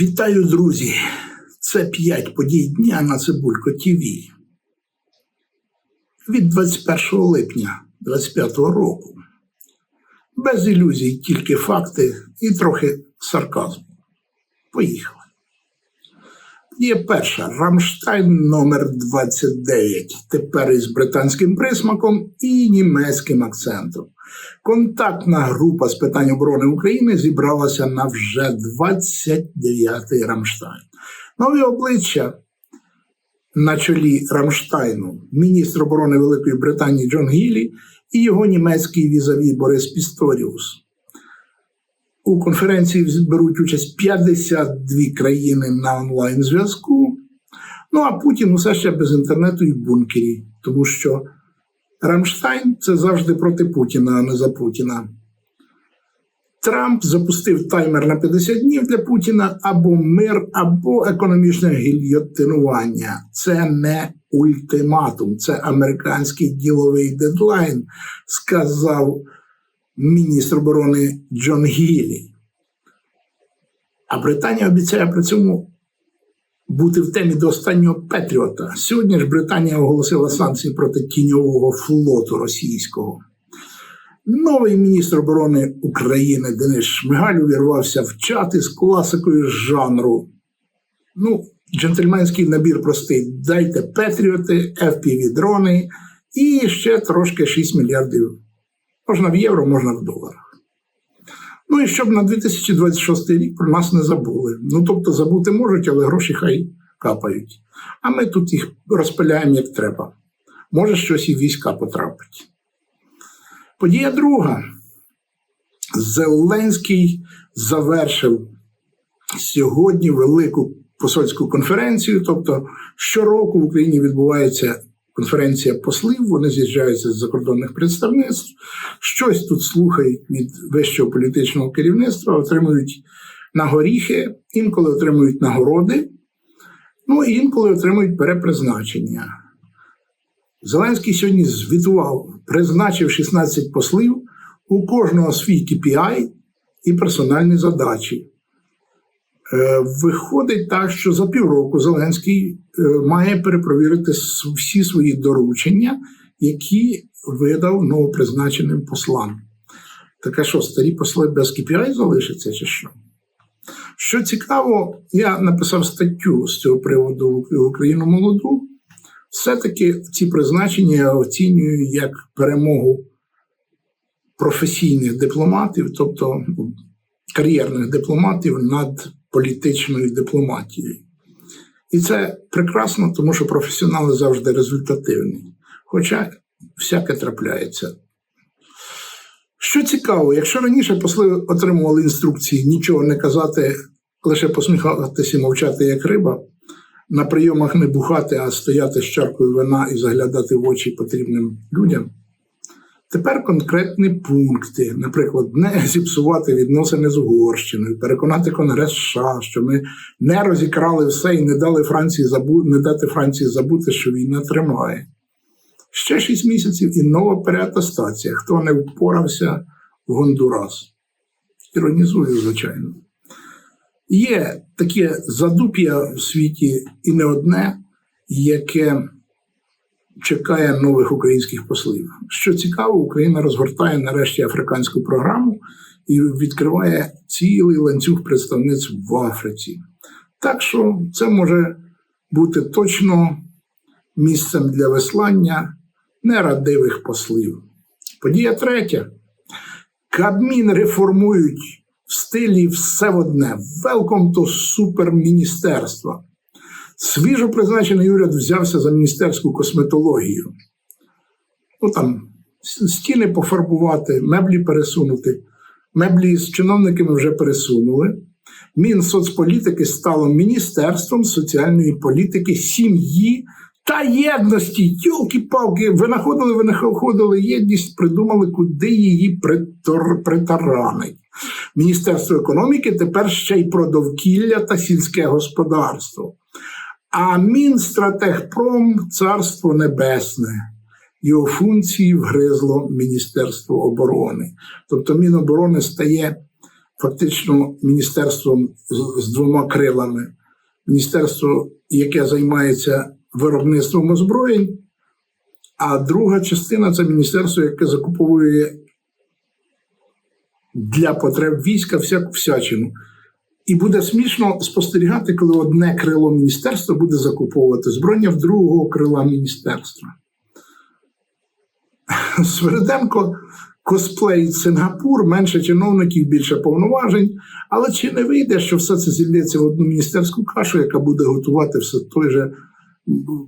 Вітаю, друзі! Це 5 подій дня на Цибулько ТВ. Від 21 липня 2025 року. Без ілюзій, тільки факти і трохи сарказму. Поїхали. Є перша Рамштайн номер 29 Тепер із британським присмаком і німецьким акцентом. Контактна група з питань оборони України зібралася на вже 29-й Рамштайн. Нові обличчя на чолі Рамштайну, міністр оборони Великої Британії Джон Гілі і його німецький візаві Борис Пісторіус. У конференції беруть участь 52 країни на онлайн зв'язку. Ну а Путін усе ще без інтернету і в бункері, тому що Рамштайн це завжди проти Путіна, а не за Путіна. Трамп запустив таймер на 50 днів для Путіна або мир, або економічне гільйотинування. Це не ультиматум, це американський діловий дедлайн, сказав міністр оборони Джон Гілі. А Британія обіцяє при цьому бути в темі до останнього Петріота. Сьогодні ж Британія оголосила санкції проти тіньового флоту російського. Новий міністр оборони України Денис Шмигаль увірвався в чати з класикою жанру. Ну, джентльменський набір простий. Дайте Петріоти, fpv дрони і ще трошки 6 мільярдів. Можна в євро, можна в доларах. Ну і щоб на 2026 рік про нас не забули. Ну тобто забути можуть, але гроші хай капають. А ми тут їх розпиляємо як треба. Може, щось і війська потрапить. Подія друга. Зеленський завершив сьогодні велику посольську конференцію. Тобто, щороку в Україні відбувається конференція послів, вони з'їжджаються з закордонних представництв, щось тут слухають від вищого політичного керівництва, отримують на горіхи, інколи отримують нагороди, ну і інколи отримують перепризначення. Зеленський сьогодні звітував, призначив 16 послів, у кожного свій KPI і персональні задачі. Е, виходить так, що за півроку Зеленський е, має перепровірити всі свої доручення, які видав новопризначеним послам. Таке що, старі посли без KPI залишаться, чи що? Що цікаво, я написав статтю з цього приводу в Україну молоду. Все-таки ці призначення я оцінюю як перемогу професійних дипломатів, тобто кар'єрних дипломатів над політичною дипломатією. І це прекрасно, тому що професіонали завжди результативні. Хоча всяке трапляється. Що цікаво, якщо раніше посли отримували інструкції нічого не казати, лише посміхатися і мовчати як риба, на прийомах не бухати, а стояти з чаркою вина і заглядати в очі потрібним людям. Тепер конкретні пункти, наприклад, не зіпсувати відносини з Угорщиною, переконати Конгрес США, що ми не розікрали все і не дали Франції забу... не дати Франції забути, що війна тримає. Ще шість місяців і нова переатестація. Хто не впорався в Гондурас. Іронізую, звичайно. Є таке задуп'я в світі і не одне, яке чекає нових українських послів. Що цікаво, Україна розгортає нарешті африканську програму і відкриває цілий ланцюг представництв в Африці. Так що це може бути точно місцем для вислання нерадивих послів. Подія третя. Кабмін реформують в стилі все одне. Welcome to суперміністерства. Свіжо призначений уряд взявся за міністерську косметологію. Ну там стіни пофарбувати, меблі пересунути. Меблі з чиновниками вже пересунули. Мінсоцполітики стало Міністерством соціальної політики, сім'ї та єдності. Йолки-палки, винаходили, винаходили єдність, придумали, куди її притаранить. Міністерство економіки тепер ще й про довкілля та сільське господарство. А Мінстратегпром царство небесне. Його функції вгризло Міністерство оборони. Тобто Міноборони стає фактично міністерством з, з двома крилами. Міністерство, яке займається виробництвом озброєнь, а друга частина це міністерство, яке закуповує для потреб війська всяку всячину. І буде смішно спостерігати, коли одне крило міністерства буде закуповувати збройня в другого крила міністерства. Свериденко косплеїть Сингапур, менше чиновників, більше повноважень. Але чи не вийде, що все це зілється в одну міністерську кашу, яка буде готувати все той же,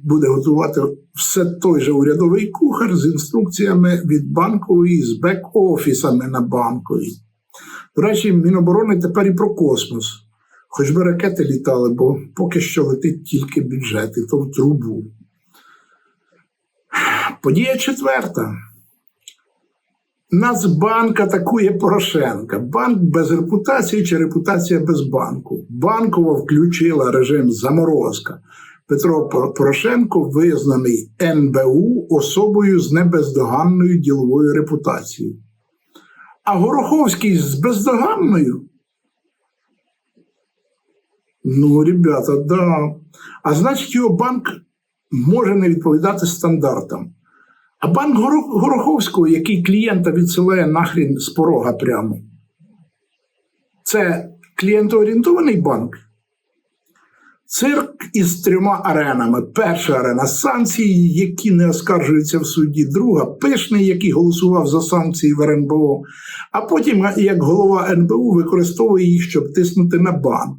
буде готувати все той же урядовий кухар з інструкціями від банкової, з бек-офісами на банковій. До речі, Міноборони тепер і про космос. Хоч би ракети літали, бо поки що летить тільки бюджет, і то в трубу. Подія четверта. Нацбанк атакує Порошенка. Банк без репутації чи репутація без банку. Банкова включила режим заморозка. Петро Порошенко визнаний НБУ особою з небездоганною діловою репутацією. А Гороховський з бездоганною. Ну, ребята, да. А значить, його банк може не відповідати стандартам. А банк Гороховського, який клієнта відсилає нахрін з порога прямо, це клієнтоорієнтований банк. Цирк із трьома аренами. Перша арена санкції, які не оскаржуються в суді. Друга пишний, який голосував за санкції в РНБО. А потім, як голова НБУ, використовує їх, щоб тиснути на банк.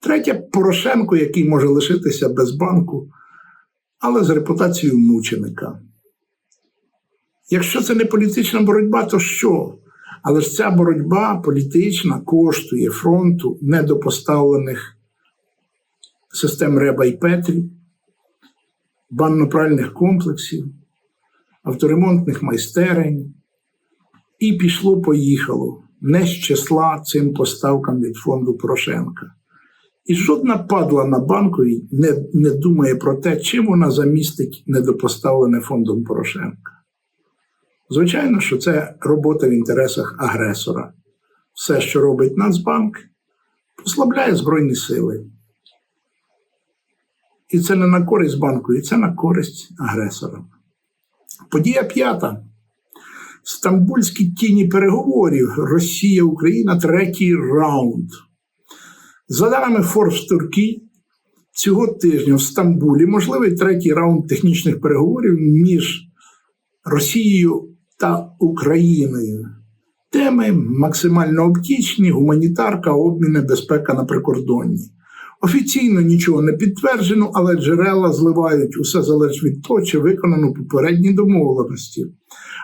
Третя Порошенко, який може лишитися без банку, але з репутацією мученика. Якщо це не політична боротьба, то що? Але ж ця боротьба політична коштує фронту недопоставлених систем Реба і Петрі, банно-пральних комплексів, авторемонтних майстерень. І пішло-поїхало не з числа цим поставкам від фонду Порошенка. І жодна падла на банковій не, не думає про те, чим вона замістить недопоставлене фондом Порошенка. Звичайно, що це робота в інтересах агресора. Все, що робить Нацбанк, послабляє Збройні сили. І це не на користь банку, і це на користь агресора. Подія п'ята. Стамбульські тіні переговорів Росія-Україна третій раунд. За даними Forbes Turkey, цього тижня в Стамбулі можливий третій раунд технічних переговорів між Росією та Україною. Теми максимально оптічні, гуманітарка, обміни, безпека на прикордонні. Офіційно нічого не підтверджено, але джерела зливають усе залежить від того, чи виконано попередні домовленості.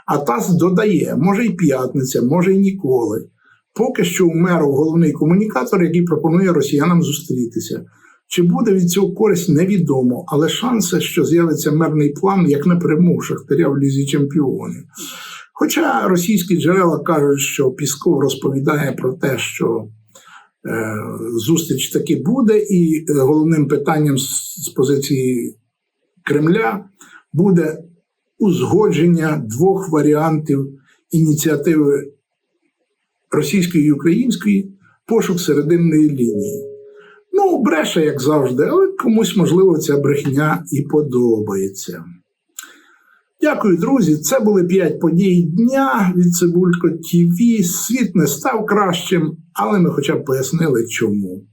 А ТАСС додає, може й п'ятниця, може й ніколи. Поки що у головний комунікатор, який пропонує росіянам зустрітися. Чи буде від цього користь, невідомо, але шанси, що з'явиться мирний план, як напряму в Шахтаря в лізі чемпіонів. Хоча російські джерела кажуть, що Пісков розповідає про те, що зустріч таки буде, і е, головним питанням з позиції Кремля буде узгодження двох варіантів ініціативи російської і української пошук серединної лінії. Ну, бреше, як завжди, але комусь, можливо, ця брехня і подобається. Дякую, друзі. Це були п'ять подій дня від Цибулько ТВ. Світ не став кращим, але ми хоча б пояснили, чому.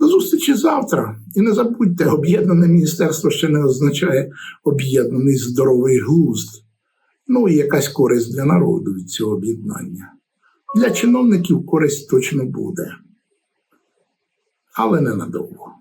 До зустрічі завтра. І не забудьте, об'єднане міністерство ще не означає об'єднаний здоровий глузд. Ну і якась користь для народу від цього об'єднання. Для чиновників користь точно буде але ненадовго.